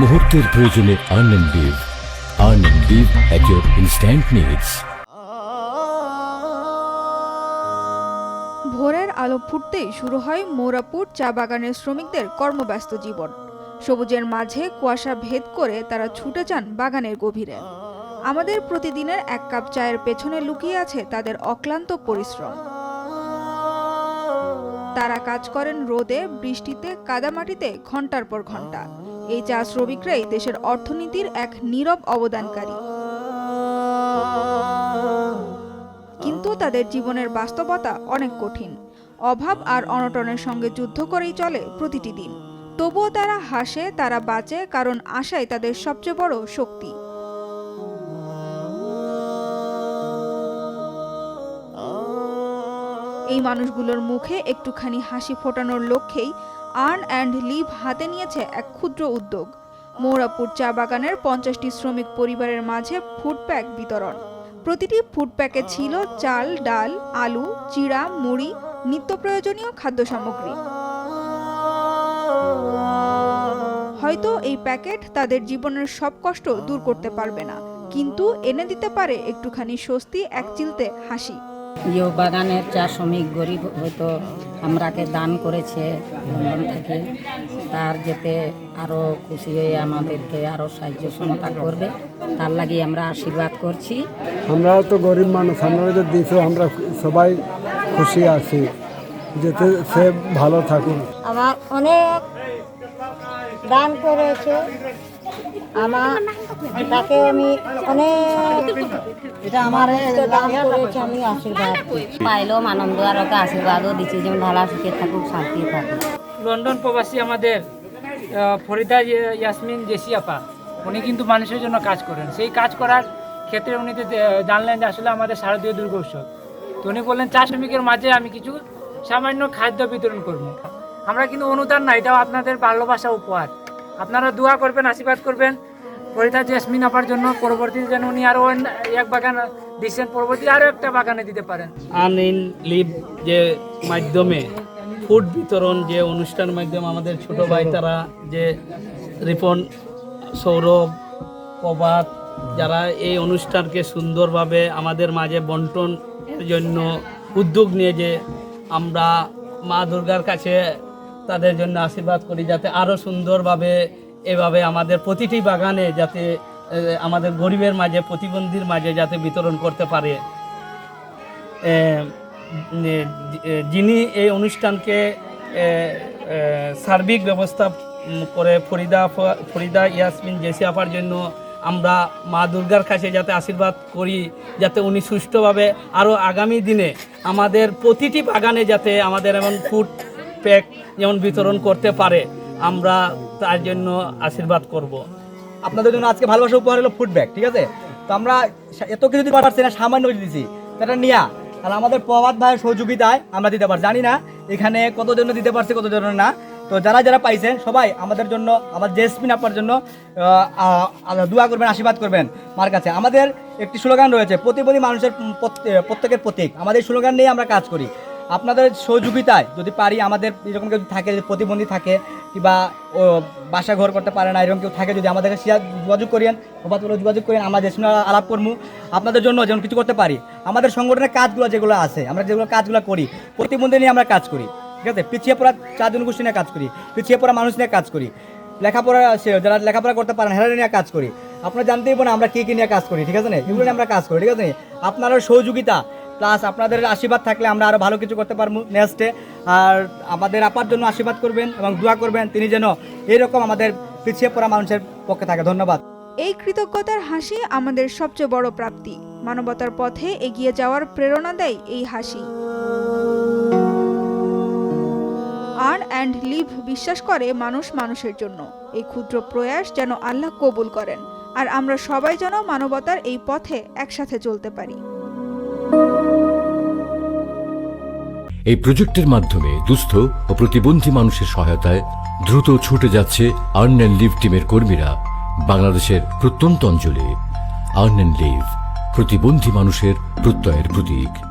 মুহূর্তের প্রয়োজনে earn and at your instant needs ভোরের আলো ফুটতেই শুরু হয় মোরাপুর চা বাগানের শ্রমিকদের কর্মব্যস্ত জীবন। সবুজের মাঝে কুয়াশা ভেদ করে তারা ছুটে যান বাগানের গভীরে। আমাদের প্রতিদিনের এক কাপ চায়ের পেছনে লুকিয়ে আছে তাদের অক্লান্ত পরিশ্রম। তারা কাজ করেন রোদে, বৃষ্টিতে, কাদামাটিতে, ঘণ্টার পর ঘণ্টা। এই চা শ্রমিকরাই দেশের অর্থনীতির এক নীরব অবদানকারী। কিন্তু তাদের জীবনের বাস্তবতা অনেক কঠিন। অভাব আর অনটনের সঙ্গে যুদ্ধ করেই চলে প্রতিটি দিন। তবুও তারা হাসে, তারা বাঁচে, কারণ আশাই তাদের সবচেয়ে বড় শক্তি। এই মানুষগুলোর মুখে একটুখানি হাসি ফোটানোর লক্ষ্যেই আর্ন অ্যান্ড লিভ হাতে নিয়েছে এক ক্ষুদ্র উদ্যোগ। মৌরাপুর চা বাগানের পঞ্চাশটি শ্রমিক পরিবারের মাঝে ফুড প্যাক বিতরণ। প্রতিটি ফুড প্যাকে ছিল চাল, ডাল, আলু, চিড়া, মুড়ি, নিত্য প্রয়োজনীয় খাদ্য সামগ্রী। হয়তো এই প্যাকেট তাদের জীবনের সব কষ্ট দূর করতে পারবে না, কিন্তু এনে দিতে পারে একটুখানি স্বস্তি এক চিলতে হাসি। যে বাগানের চা শ্রমিক গরিব হয়তো আমরাকে দান করেছে লন্ডন থেকে তার যেতে আরও খুশি হয়ে আমাদেরকে আরও সাহায্য সহায়তা করবে তার লাগি আমরা আশীর্বাদ করছি। আমরা তো গরিব মানুষ আমরা যে দিছো আমরা সবাই খুশি আছি। যাতে সে ভালো থাকুক। আমার অনেক দান করেছে। আমার তাকে আমি অনেক এটা আশীর্বাদ। আনন্দ আর আশীর্বাদও দিচ্ছি, যেমন ভালো সুখে থাকুক শান্তি থাকুক। লন্ডন প্রবাসী আমাদের ফরিদা ইয়াসমিন জেসি আপা উনি কিন্তু মানুষের জন্য কাজ করেন। সেই কাজ করার ক্ষেত্রে উনি জানলেন যে আসলে আমাদের শারদীয় দুর্গা উৎসব। তো উনি বললেন, চা শ্রমিকের মাঝে আমি কিছু সামান্য খাদ্য বিতরণ করব। আমরা কিন্তু অনুদান না, এটাও আপনাদের ভালোবাসা উপহার। আপনারা দোয়া করবেন, আশীর্বাদ করবেন। ফরিদা জেসমিন আপার জন্য পরবর্তীতে যেন উনি আরও এক বাগান দিচ্ছেন, পরবর্তী আরও একটা বাগানে দিতে পারেন। আনইন লিভ যে মাধ্যমে, ফুড বিতরণ যে অনুষ্ঠান মাধ্যমে আমাদের ছোট ভাই তারা যে রিপন, সৌরভ, প্রভাত, যারা এই অনুষ্ঠানকে সুন্দরভাবে আমাদের মাঝে বন্টন জন্য উদ্যোগ নিয়ে যে আমরা মা দুর্গার কাছে তাদের জন্য আশীর্বাদ করি, যাতে আরও সুন্দরভাবে এভাবে আমাদের প্রতিটি বাগানে যাতে আমাদের গরিবের মাঝে, প্রতিবন্ধীর মাঝে যাতে বিতরণ করতে পারে। যিনি এই অনুষ্ঠানকে সার্বিক ব্যবস্থা করে ফরিদা ফরিদা ইয়াসমিন জেসি আপার জন্য আমরা মা দুর্গার কাছে যাতে আশীর্বাদ করি, যাতে উনি সুষ্ঠুভাবে আরও আগামী দিনে আমাদের প্রতিটি বাগানে যাতে আমাদের এমন ফুড প্যাক যেমন বিতরণ করতে পারে। আমরা তার জন্য আশীর্বাদ করব। আপনাদের জন্য আজকে ভালোবাসা উপহার হলো ফুড ব্যাগ ঠিক আছে? তো আমরা এত কিছু দিতে পারছি না, সামান্য দিছি। সেটা নিয়া, আর আমাদের প্রভাত ভাইয়ের সহযোগিতায় আমরা দিতে পারছি। জানি না এখানে কতজন দিতে পারছে, কতজন না। তো যারা যারা পাইছেন সবাই আমাদের জন্য, আমার জেসমিন আপনার জন্য দোয়া করবেন, আশীর্বাদ করবেন মার কাছে। আমাদের একটি স্লোগান রয়েছে প্রতিবন্ধী মানুষের প্রত্যেকের প্রতীক আমাদের স্লোগান নিয়ে আমরা কাজ করি। আপনাদের সহযোগিতায় যদি পারি, আমাদের এরকম কেউ থাকে প্রতিবন্ধী থাকে, কিংবা বাসা ঘর করতে পারে না, এরকম কেউ থাকে যদি আমাদের কাছে শেয়ার, যোগাযোগ করেন প্রভাত বলে যোগাযোগ করেন, আমরা যে সময় আলাপ করব। আপনাদের জন্য যেমন কিছু করতে পারি, আমাদের সংগঠনের কাজগুলো যেগুলো আছে, আমরা যেগুলো কাজগুলো করি, প্রতিবন্ধী নিয়ে আমরা কাজ করি, ঠিক আছে? পিছিয়ে পড়া চার জনগোষ্ঠী নিয়ে কাজ করি, পিছিয়ে পড়া মানুষ নিয়ে কাজ করি, লেখাপড়া যারা লেখাপড়া করতে পারেন হেরা নিয়ে কাজ করি। আপনারা জানতেই পারেন আমরা কী কী নিয়ে কাজ করি, ঠিক আছে না? এগুলো নিয়ে আমরা কাজ করি, ঠিক আছে আপনারা সহযোগিতা প্লাস আপনাদের আশীর্বাদ থাকলে আমরা আরও ভালো কিছু করতে পারব নেক্সটে আর আমাদের আপার জন্য আশীর্বাদ করবেন এবং দোয়া করবেন, তিনি যেন এরকম আমাদের পিছিয়ে পড়া মানুষের পক্ষে থাকে। ধন্যবাদ। এই কৃতজ্ঞতার হাসি আমাদের সবচেয়ে বড় প্রাপ্তি। মানবতার পথে এগিয়ে যাওয়ার প্রেরণা দেয় এই হাসি। আর্ন অ্যান্ড লিভ বিশ্বাস করে মানুষ মানুষের জন্য। এই ক্ষুদ্র প্রয়াস যেন আল্লাহ কবুল করেন। আর আমরা সবাই যেন মানবতার এই পথে একসাথে চলতে পারি। এই প্রজেক্টের মাধ্যমে দুস্থ ও প্রতিবন্ধী মানুষের সহায়তায় দ্রুত ছুটে যাচ্ছে আর্ন অ্যান্ড লিভ টিমের কর্মীরা বাংলাদেশের প্রত্যন্ত অঞ্চলে আর্ন অ্যান্ড লিভ প্রতিবন্ধী মানুষের প্রত্যয়ের প্রতীক।